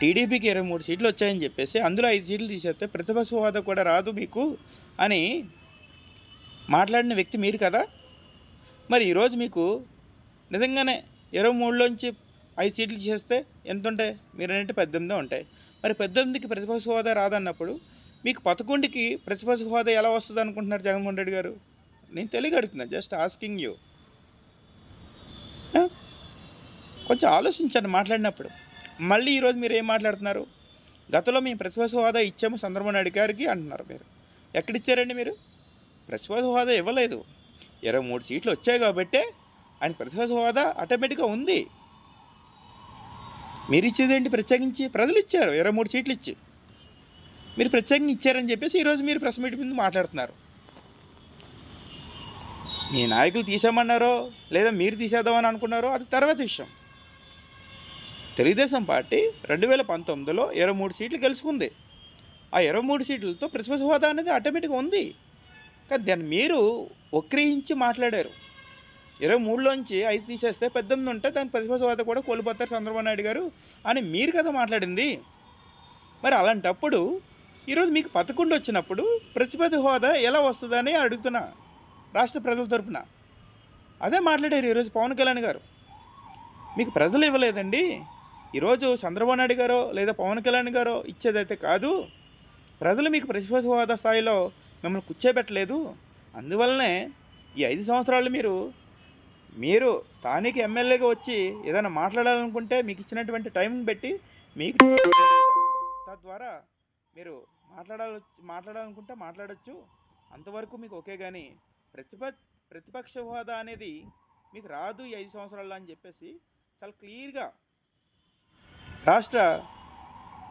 టీడీపీకి ఇరవై మూడు సీట్లు వచ్చాయని చెప్పేసి అందులో ఐదు సీట్లు తీసేస్తే ప్రతిపక్ష హోదా కూడా రాదు మీకు అని మాట్లాడిన వ్యక్తి మీరు కదా? మరి ఈరోజు మీకు నిజంగానే ఇరవై మూడులోంచి ఐదు సీట్లు చేస్తే ఎంత ఉంటాయి మీరు అంటే పద్దెనిమిది ఉంటాయి. మరి పద్దెనిమిదికి ప్రతిపక్ష హోదా రాదన్నప్పుడు మీకు పదకొండుకి ప్రతిపక్ష హోదా ఎలా వస్తుంది అనుకుంటున్నారు జగన్మోహన్ రెడ్డి గారు? నేను తెలియక అడుగుతున్నా జస్ట్ ఆస్కింగ్ యూ కొంచెం ఆలోచించండి మాట్లాడినప్పుడు. మళ్ళీ ఈరోజు మీరు ఏం మాట్లాడుతున్నారు? గతంలో మేము ప్రతిపక్ష హోదా ఇచ్చాము చంద్రబాబు నాయుడు గారికి అంటున్నారు మీరు. ఎక్కడిచ్చారండి మీరు? ప్రతిపక్ష హోదా ఇవ్వలేదు. ఇరవై మూడు సీట్లు వచ్చాయి కాబట్టి ఆయన ప్రతిపక్ష హోదా ఆటోమేటిక్గా ఉంది. మీరు ఇచ్చేదేంటి ప్రత్యేకించి? ప్రజలు ఇచ్చారు. ఇరవై మూడు సీట్లు ఇచ్చి. మీరు ప్రత్యేకంగా ఇచ్చారని చెప్పేసి ఈరోజు మీరు ప్రెస్ మీట్ మీద మాట్లాడుతున్నారు. మీ నాయకులు తీసామన్నారో లేదా మీరు తీసేద్దామని అనుకున్నారో అది తర్వాత విషయం. తెలుగుదేశం పార్టీ రెండు వేల పంతొమ్మిదిలో ఇరవై మూడు సీట్లు గెలుచుకుంది. ఆ ఇరవై మూడు సీట్లతో ప్రిస్మస్ హోదా అనేది ఆటోమేటిక్గా ఉంది. కానీ దాన్ని మీరు వక్రీయించి మాట్లాడారు. ఇరవై మూడులోంచి ఐదు తీసేస్తే పద్దెనిమిది ఉంటే దాని ప్రతిపక్ష హోదా కూడా కోల్పోతారు చంద్రబాబు నాయుడు గారు అని మీరు కదా మాట్లాడింది. మరి అలాంటప్పుడు ఈరోజు మీకు పదకొండు వచ్చినప్పుడు ప్రతిపతి హోదా ఎలా వస్తుందని అడుగుతున్నా రాష్ట్ర ప్రజల తరపున. అదే మాట్లాడారు ఈరోజు పవన్ కళ్యాణ్ గారు. మీకు ప్రజలు ఇవ్వలేదండి. ఈరోజు చంద్రబాబు నాయుడు గారో లేదా పవన్ కళ్యాణ్ గారో ఇచ్చేదైతే కాదు. ప్రజలు మీకు ప్రతిపక్ష హోదా స్థాయిలో మిమ్మల్ని కూర్చోబెట్టలేదు. అందువల్లనే ఈ ఐదు సంవత్సరాలు మీరు మీరు స్థానిక ఎమ్మెల్యేగా వచ్చి ఏదైనా మాట్లాడాలనుకుంటే మీకు ఇచ్చినటువంటి టైం పెట్టి మీకు తద్వారా మీరు మాట్లాడాల మాట్లాడాలనుకుంటే మాట్లాడచ్చు. అంతవరకు మీకు ఓకే కానీ ప్రతిప ప్రతిపక్ష హోదా అనేది మీకు రాదు ఈ ఐదు సంవత్సరాల్లో అని చెప్పేసి చాలా క్లియర్గా రాష్ట్ర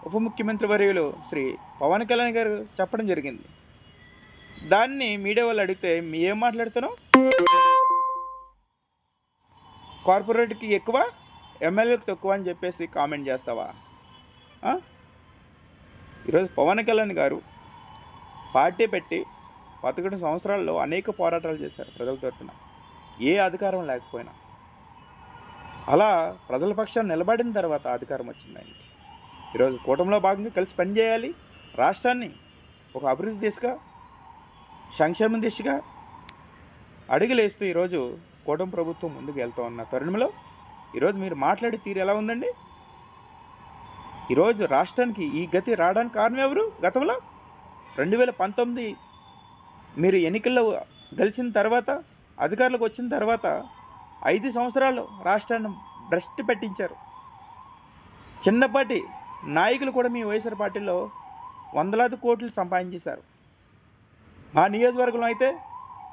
ఉప ముఖ్యమంత్రి వర్యులు శ్రీ పవన్ కళ్యాణ్ గారు చెప్పడం జరిగింది. దాన్ని మీడియా వాళ్ళు అడిగితే మీ ఏం మాట్లాడుతున్నావు? కార్పొరేట్కి ఎక్కువ ఎమ్మెల్యేకి తక్కువ అని చెప్పేసి కామెంట్ చేస్తావా? ఈరోజు పవన్ కళ్యాణ్ గారు పార్టీ పెట్టి పదకొండు సంవత్సరాల్లో అనేక పోరాటాలు చేశారు ప్రజల తరఫున ఏ అధికారం లేకపోయినా. అలా ప్రజల పక్షాన్ని నిలబడిన తర్వాత అధికారం వచ్చింది ఆయనకి. ఈరోజు కూటమిలో భాగంగా కలిసి పనిచేయాలి రాష్ట్రాన్ని ఒక అభివృద్ధి దిశగా సంక్షేమ దిశగా అడుగులేస్తూ ఈరోజు కూటమి ప్రభుత్వం ముందుకు వెళ్తూ ఉన్న తరుణంలో ఈరోజు మీరు మాట్లాడే తీరు ఎలా ఉందండి? ఈరోజు రాష్ట్రానికి ఈ గతి రావడానికి కారణం ఎవరు? గతంలో రెండు వేల పంతొమ్మిది మీరు ఎన్నికల్లో గెలిచిన తర్వాత అధికారులకు వచ్చిన తర్వాత ఐదు సంవత్సరాలు రాష్ట్రాన్ని భ్రష్టు పెట్టించారు. చిన్నపాటి నాయకులు కూడా మీ వైఎస్ఆర్ పార్టీలో వందలాది కోట్లు సంపాదించేశారు. మా నియోజకవర్గంలో అయితే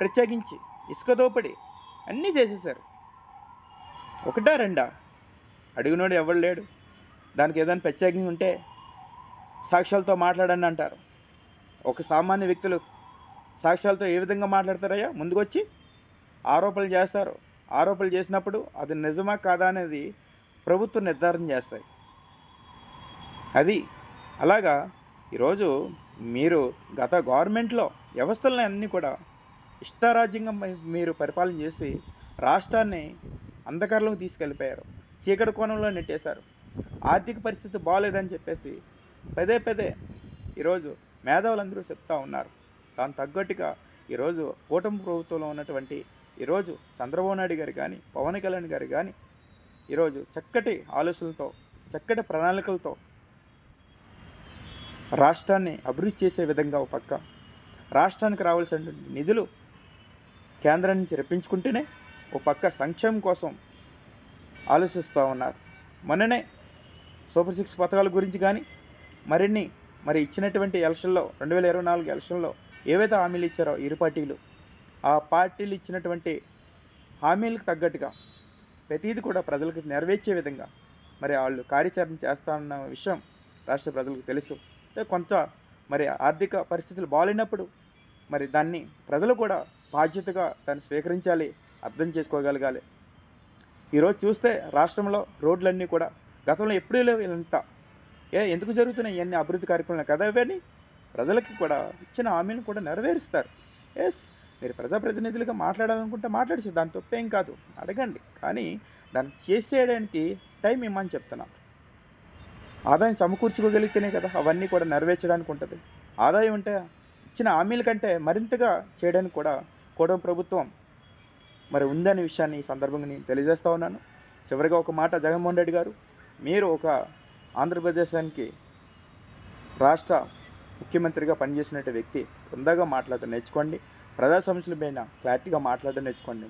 ప్రత్యేకించి ఇసుక దోపిడి అన్నీ చేసేసారు ఒకటా రెండా? అడిగినోడు ఎవడు లేడు. దానికి ఏదైనా ప్రత్యేకంగా ఉంటే సాక్ష్యాలతో మాట్లాడండి అంటారు. ఒక సామాన్య వ్యక్తులు సాక్ష్యాలతో ఏ విధంగా మాట్లాడతారయ్యా? ముందుకొచ్చి ఆరోపణలు చేస్తారు. ఆరోపణలు చేసినప్పుడు అది నిజమా కాదా అనేది ప్రభుత్వం నిర్ధారణ చేస్తాయి. అది అలాగా ఈరోజు మీరు గత గవర్నమెంట్లో వ్యవస్థలను అన్నీ కూడా ఇష్టారాజ్యంగా మీరు పరిపాలన చేసి రాష్ట్రాన్ని అంధకారంలోకి తీసుకెళ్ళిపోయారు. చీకటి కోణంలో నెట్టేశారు. ఆర్థిక పరిస్థితి బాగాలేదని చెప్పేసి పదే పదే ఈరోజు మేధావులందరూ చెప్తా ఉన్నారు. దాని తగ్గట్టుగా ఈరోజు కూటమి ప్రభుత్వంలో ఉన్నటువంటి ఈరోజు చంద్రబాబు నాయుడు గారు కానీ పవన్ కళ్యాణ్ గారు కానీ ఈరోజు చక్కటి ఆలోచనలతో చక్కటి ప్రణాళికలతో రాష్ట్రాన్ని అభివృద్ధి చేసే విధంగా ఒక పక్క రాష్ట్రానికి రావాల్సినటువంటి నిధులు కేంద్రం నుంచి రప్పించుకుంటేనే ఒక పక్క సంక్షేమం కోసం ఆలోచిస్తూ ఉన్నారు. మొన్ననే సూపర్ సిక్స్ పథకాల గురించి కానీ మరిన్ని మరి ఇచ్చినటువంటి ఎలక్షన్లో రెండు వేల ఇరవై నాలుగు ఎలక్షన్లో ఏవైతే హామీలు ఇచ్చారో ఇరు పార్టీలు ఆ పార్టీలు ఇచ్చినటువంటి హామీలకు తగ్గట్టుగా ప్రతిదీ కూడా ప్రజలకు నెరవేర్చే విధంగా మరి వాళ్ళు కార్యాచరణ చేస్తామన్న విషయం రాష్ట్ర ప్రజలకు తెలుసు. కొంత మరి ఆర్థిక పరిస్థితులు బాగాలేనప్పుడు మరి దాన్ని ప్రజలు కూడా బాధ్యతగా దాన్ని స్వీకరించాలి అర్థం చేసుకోగలగాలి. ఈరోజు చూస్తే రాష్ట్రంలో రోడ్లన్నీ కూడా గతంలో ఎప్పుడూ లేవు ఇంత ఏ ఎందుకు జరుగుతున్నాయి ఇవన్నీ అభివృద్ధి కార్యక్రమాలు కదా ఇవన్నీ? ప్రజలకి కూడా ఇచ్చిన హామీలను కూడా నెరవేరుస్తారు. ఎస్ మీరు ప్రజాప్రతినిధులుగా మాట్లాడాలనుకుంటే మాట్లాడచ్చు దాని తప్పేం కాదు. అడగండి. కానీ దాన్ని చేసేయడానికి టైం ఇమ్మని చెప్తున్నాను ఆదాయం సమకూర్చుకోగలిగితేనే కదా అవన్నీ కూడా నెరవేర్చడానికి ఉంటుంది. ఆదాయం ఉంటే ఇచ్చిన హామీల కంటే మరింతగా చేయడానికి కూడా కూటమి ప్రభుత్వం మరి ఉందనే విషయాన్ని ఈ సందర్భంగా నేను తెలియజేస్తూ ఉన్నాను. చివరిగా ఒక మాట జగన్మోహన్ రెడ్డి గారు మీరు ఒక ఆంధ్రప్రదేశానికి రాష్ట్ర ముఖ్యమంత్రిగా పనిచేసినట్టు వ్యక్తి తొందరగా మాట్లాడడం నేర్చుకోండి. ప్రజా సమస్యల పైన క్లారిటీగా మాట్లాడడం నేర్చుకోండి.